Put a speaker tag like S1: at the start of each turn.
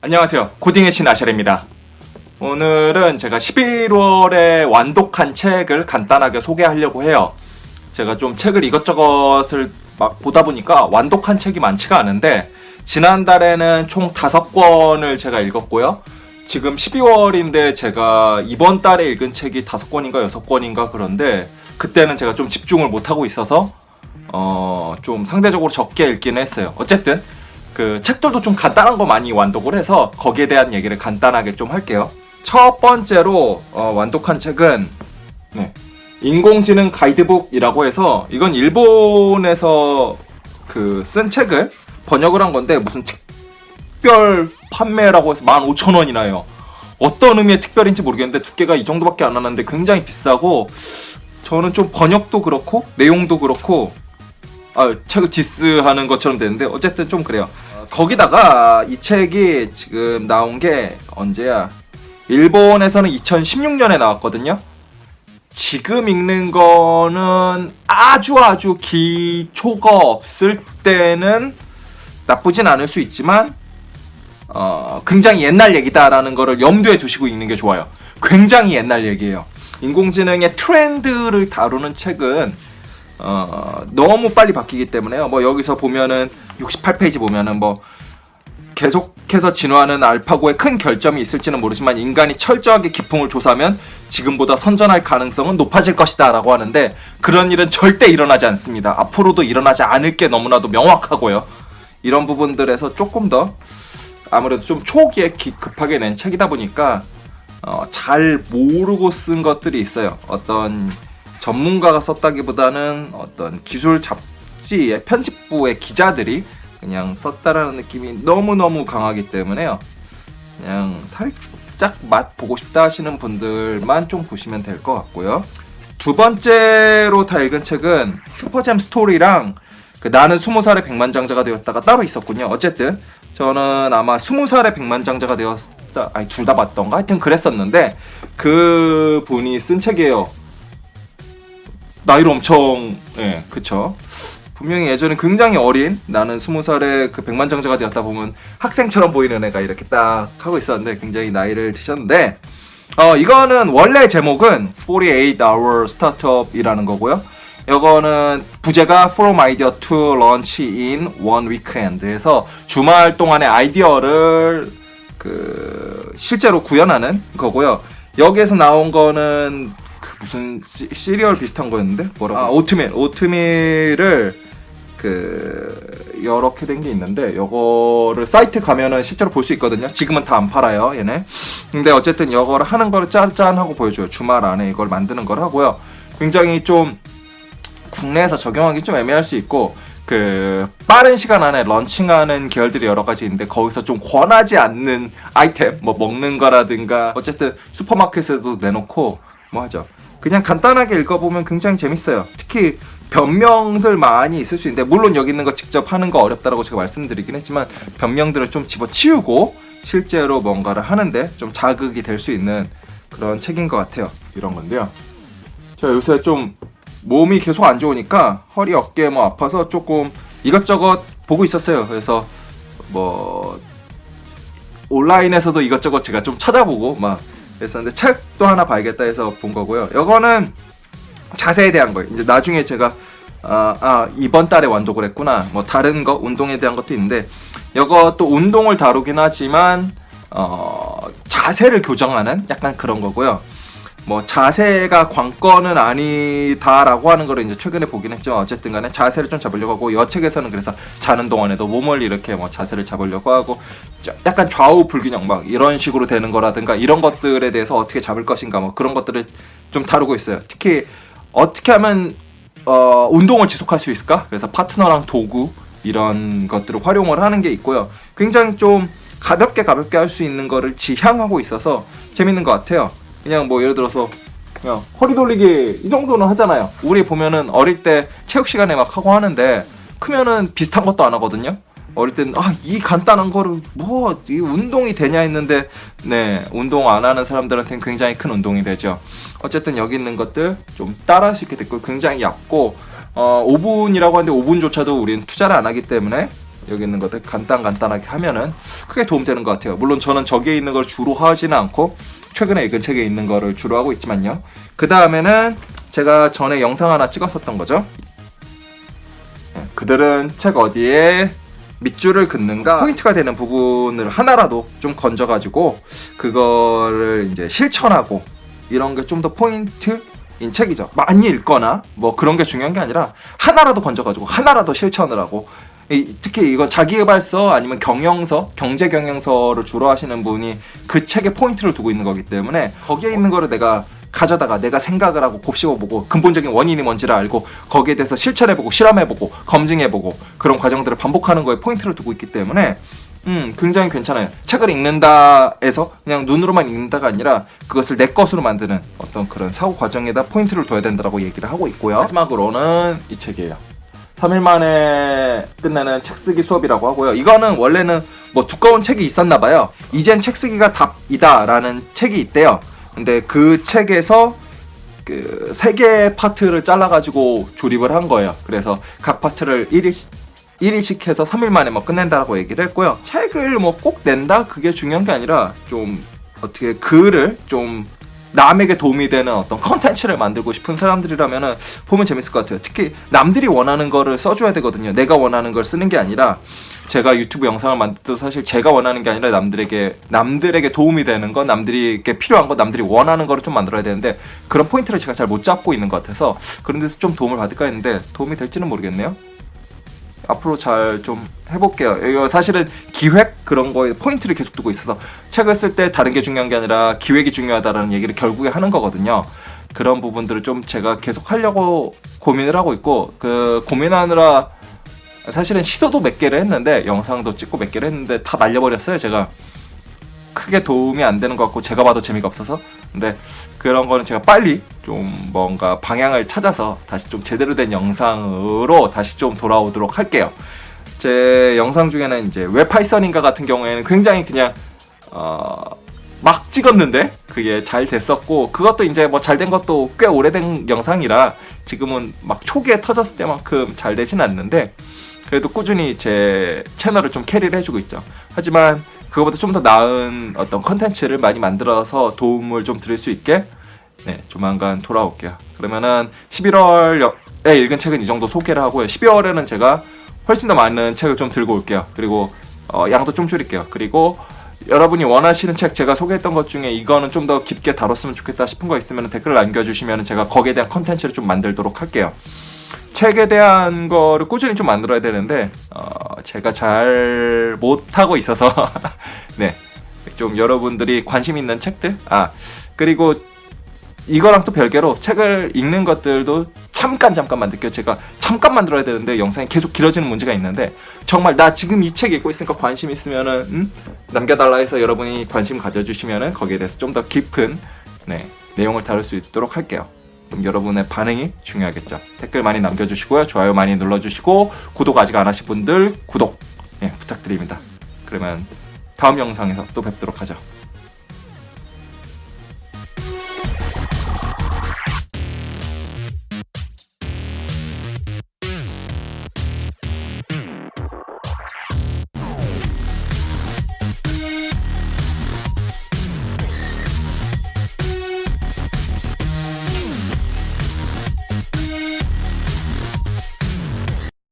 S1: 안녕하세요. 코딩의 신 아샬입니다. 오늘은 제가 11월에 완독한 책을 간단하게 소개하려고 해요. 제가 좀 책을 이것저것을 막 보다 보니까 완독한 책이 많지가 않은데 지난달에는 총 5권을 제가 읽었고요. 지금 12월인데 제가 이번 달에 읽은 책이 5권인가 6권인가 그런데 그때는 제가 좀 집중을 못하고 있어서 어, 좀 상대적으로 적게 읽기는 했어요. 어쨌든 그 책들도 좀 간단한 거 많이 완독을 해서 거기에 대한 얘기를 간단하게 좀 할게요. 첫 번째로 어, 완독한 책은 네, 인공지능 가이드북이라고 해서 이건 일본에서 그 쓴 책을 번역을 한 건데 무슨 특별 판매라고 해서 15,000원이나요. 어떤 의미의 특별인지 모르겠는데 두께가 이 정도밖에 안 하는데 굉장히 비싸고 저는 좀 번역도 그렇고 내용도 그렇고 아, 책을 디스하는 것처럼 되는데 어쨌든 좀 그래요. 어, 거기다가 이 책이 지금 나온 게 언제야? 일본에서는 2016년에 나왔거든요. 지금 읽는 거는 아주 아주 기초가 없을 때는 나쁘진 않을 수 있지만 어, 굉장히 옛날 얘기다라는 거를 염두에 두시고 읽는 게 좋아요. 굉장히 옛날 얘기예요. 인공지능의 트렌드를 다루는 책은 어, 너무 빨리 바뀌기 때문에요. 뭐 여기서 보면은 68페이지 보면은 뭐 계속해서 진화하는 알파고에 큰 결점이 있을지는 모르지만 인간이 철저하게 기풍을 조사하면 지금보다 선전할 가능성은 높아질 것이다 라고 하는데 그런 일은 절대 일어나지 않습니다. 앞으로도 일어나지 않을 게 너무나도 명확하고요. 이런 부분들에서 조금 더 아무래도 좀 초기에 기- 급하게 낸 책이다 보니까 어, 잘 모르고 쓴 것들이 있어요. 어떤 전문가가 썼다기보다는 어떤 기술 잡지의 편집부의 기자들이 그냥 썼다라는 느낌이 너무너무 강하기 때문에요. 그냥 살짝 맛 보고 싶다 하시는 분들만 좀 보시면 될 것 같고요. 두 번째로 다 읽은 책은 슈퍼잼 스토리랑 그 나는 스무 살의 백만장자가 되었다가 따로 있었군요. 어쨌든 저는 아마 스무 살의 백만장자가 되었다, 아니 둘 다 봤던가 하여튼 그랬었는데 그 분이 쓴 책이에요. 나이로 엄청 예 그쵸 분명히 예전에 굉장히 어린 나는 스무 살에 그 백만장자가 되었다 보면 학생처럼 보이는 애가 이렇게 딱 하고 있었는데 굉장히 나이를 드셨는데 어 이거는 원래 제목은 48 Hour Startup이라는 거고요. 이거는 부제가 From Idea to Launch in One Weekend 해서 주말 동안의 아이디어를 그 실제로 구현하는 거고요. 여기에서 나온 거는 그 무슨 시, 시리얼 비슷한 거였는데 뭐라고? 아 오트밀 오트밀을 그 이렇게 된게 있는데 요거를 사이트 가면은 실제로 볼 수 있거든요. 지금은 다 안 팔아요, 얘네. 근데 어쨌든 요거를 하는 거를 짠짠 하고 보여줘요. 주말 안에 이걸 만드는 걸 하고요. 굉장히 좀 국내에서 적용하기 좀 애매할 수 있고 그 빠른 시간 안에 런칭하는 계열들이 여러 가지 있는데 거기서 좀 권하지 않는 아이템 뭐 먹는 거라든가 어쨌든 슈퍼마켓에도 내놓고 뭐 하죠 그냥 간단하게 읽어보면 굉장히 재밌어요. 특히 변명들 많이 있을 수 있는데 물론 여기 있는 거 직접 하는 거 어렵다라고 제가 말씀드리긴 했지만 변명들을 좀 집어치우고 실제로 뭔가를 하는데 좀 자극이 될 수 있는 그런 책인 것 같아요. 이런 건데요. 제가 요새 좀 몸이 계속 안 좋으니까 허리 어깨 뭐 아파서 조금 이것저것 보고 있었어요. 그래서 뭐 온라인에서도 이것저것 제가 좀 찾아보고 막 그랬었는데 책도 하나 봐야겠다 해서 본 거고요. 이거는 자세에 대한 거예요. 이제 나중에 제가 아, 아 이번 달에 완독을 했구나. 뭐 다른 거 운동에 대한 것도 있는데 또 운동을 다루긴 하지만 어, 자세를 교정하는 약간 그런 거고요. 뭐 자세가 관건은 아니다라고 하는 거를 이제 최근에 보긴 했지만 어쨌든 간에 자세를 좀 잡으려고 하고 여 책에서는 그래서 자는 동안에도 몸을 이렇게 뭐 자세를 잡으려고 하고 자- 약간 좌우 불균형 막 이런 식으로 되는 거라든가 이런 것들에 대해서 어떻게 잡을 것인가 뭐 그런 것들을 좀 다루고 있어요. 특히 어떻게 하면 어, 운동을 지속할 수 있을까? 그래서 파트너랑 도구 이런 것들을 활용을 하는 게 있고요. 굉장히 좀 가볍게 가볍게 할 수 있는 거를 지향하고 있어서 재밌는 것 같아요. 그냥 뭐 예를 들어서 그냥 허리 돌리기 이 정도는 하잖아요. 우리 보면은 어릴 때 체육 시간에 막 하고 하는데 크면은 비슷한 것도 안 하거든요. 어릴 때는 아이 간단한 거를 뭐 이 운동이 되냐 했는데 네 운동 안 하는 사람들한테는 굉장히 큰 운동이 되죠. 어쨌든 여기 있는 것들 좀 따라할 수 있게 됐고 굉장히 얇고 어 5분이라고 하는데 5분조차도 우리는 투자를 안 하기 때문에 여기 있는 것들 간단 간단하게 하면은 크게 도움되는 것 같아요. 물론 저는 저기에 있는 걸 주로 하지는 않고 최근에 읽은 책에 있는 거를 주로 하고 있지만요. 그 다음에는 제가 전에 영상 하나 찍었었던 거죠. 예, 그들은 책 어디에 밑줄을 긋는가 포인트가 되는 부분을 하나라도 좀 건져가지고 그거를 이제 실천하고 이런 게 좀 더 포인트인 책이죠. 많이 읽거나 뭐 그런 게 중요한 게 아니라 하나라도 건져가지고 하나라도 실천을 하고 이- 특히 이건 자기개발서 아니면 경영서, 경제 경영서를 주로 하시는 분이 그 책에 포인트를 두고 있는 거기 때문에 거기에 있는 거를 내가 가져다가 내가 생각을 하고 곱씹어보고 근본적인 원인이 뭔지를 알고 거기에 대해서 실천해보고 실험해보고 검증해보고 그런 과정들을 반복하는 거에 포인트를 두고 있기 때문에 음 굉장히 괜찮아요. 책을 읽는다에서 그냥 눈으로만 읽는다가 아니라 그것을 내 것으로 만드는 어떤 그런 사고 과정에다 포인트를 둬야 된다라고 얘기를 하고 있고요. 마지막으로는 이 책이에요. 3일 만에 끝내는 책 쓰기 수업이라고 하고요. 이거는 원래는 뭐 두꺼운 책이 있었나 봐요. 이젠 책 쓰기가 답이다라는 책이 있대요. 근데 그 책에서 그 세 개의 파트를 잘라가지고 조립을 한 거예요. 그래서 각 파트를 1일 1일씩 해서 3일 만에 뭐 끝낸다라고 얘기를 했고요. 책을 뭐 꼭 낸다 그게 중요한 게 아니라 좀 어떻게 글을 좀 남에게 도움이 되는 어떤 컨텐츠를 만들고 싶은 사람들이라면은 보면 재밌을 것 같아요. 특히 남들이 원하는 거를 써줘야 되거든요. 내가 원하는 걸 쓰는 게 아니라 제가 유튜브 영상을 만들 때도 사실 제가 원하는 게 아니라 남들에게 남들에게 도움이 되는 거, 남들에게 필요한 거, 남들이 원하는 거를 좀 만들어야 되는데 그런 포인트를 제가 잘 못 잡고 있는 것 같아서 그런 데서 좀 도움을 받을까 했는데 도움이 될지는 모르겠네요. 앞으로 잘 좀 해볼게요. 이거 사실은 기획 그런 거에 포인트를 계속 두고 있어서 책을 쓸 때 다른 게 중요한 게 아니라 기획이 중요하다라는 얘기를 결국에 하는 거거든요. 그런 부분들을 좀 제가 계속 하려고 고민을 하고 있고 그 고민하느라 사실은 시도도 몇 개를 했는데 영상도 찍고 몇 개를 했는데 다 날려버렸어요 제가 크게 도움이 안 되는 것 같고 제가 봐도 재미가 없어서 근데 그런 거는 제가 빨리 좀 뭔가 방향을 찾아서 다시 좀 제대로 된 영상으로 다시 좀 돌아오도록 할게요. 제 영상 중에는 이제 웹 파이썬인가 같은 경우에는 굉장히 그냥 어, 막 찍었는데 그게 잘 됐었고 그것도 이제 뭐 잘 된 것도 꽤 오래된 영상이라 지금은 막 초기에 터졌을 때만큼 잘 되진 않는데 그래도 꾸준히 제 채널을 좀 캐리를 해주고 있죠. 하지만 그거보다 좀 더 나은 어떤 컨텐츠를 많이 만들어서 도움을 좀 드릴 수 있게 네, 조만간 돌아올게요. 그러면은 11월에 읽은 책은 이 정도 소개를 하고요. 12월에는 제가 훨씬 더 많은 책을 좀 들고 올게요. 그리고 어, 양도 좀 줄일게요. 그리고 여러분이 원하시는 책 제가 소개했던 것 중에 이거는 좀 더 깊게 다뤘으면 좋겠다 싶은 거 있으면 댓글을 남겨주시면 제가 거기에 대한 컨텐츠를 좀 만들도록 할게요. 책에 대한 거를 꾸준히 좀 만들어야 되는데 어, 제가 잘 못하고 있어서 네. 좀 여러분들이 관심 있는 책들 아 그리고 이거랑 또 별개로 책을 읽는 것들도 잠깐 잠깐만 느껴 제가 잠깐 만들어야 되는데 영상이 계속 길어지는 문제가 있는데 정말 나 지금 이 책 읽고 있으니까 관심 있으면은 음? 남겨달라 해서 여러분이 관심 가져주시면은 거기에 대해서 좀 더 깊은 네, 내용을 다룰 수 있도록 할게요. 여러분의 반응이 중요하겠죠. 댓글 많이 남겨주시고요. 좋아요 많이 눌러주시고 구독 아직 안 하신 분들 구독 예, 부탁드립니다. 그러면 다음 영상에서 또 뵙도록 하죠.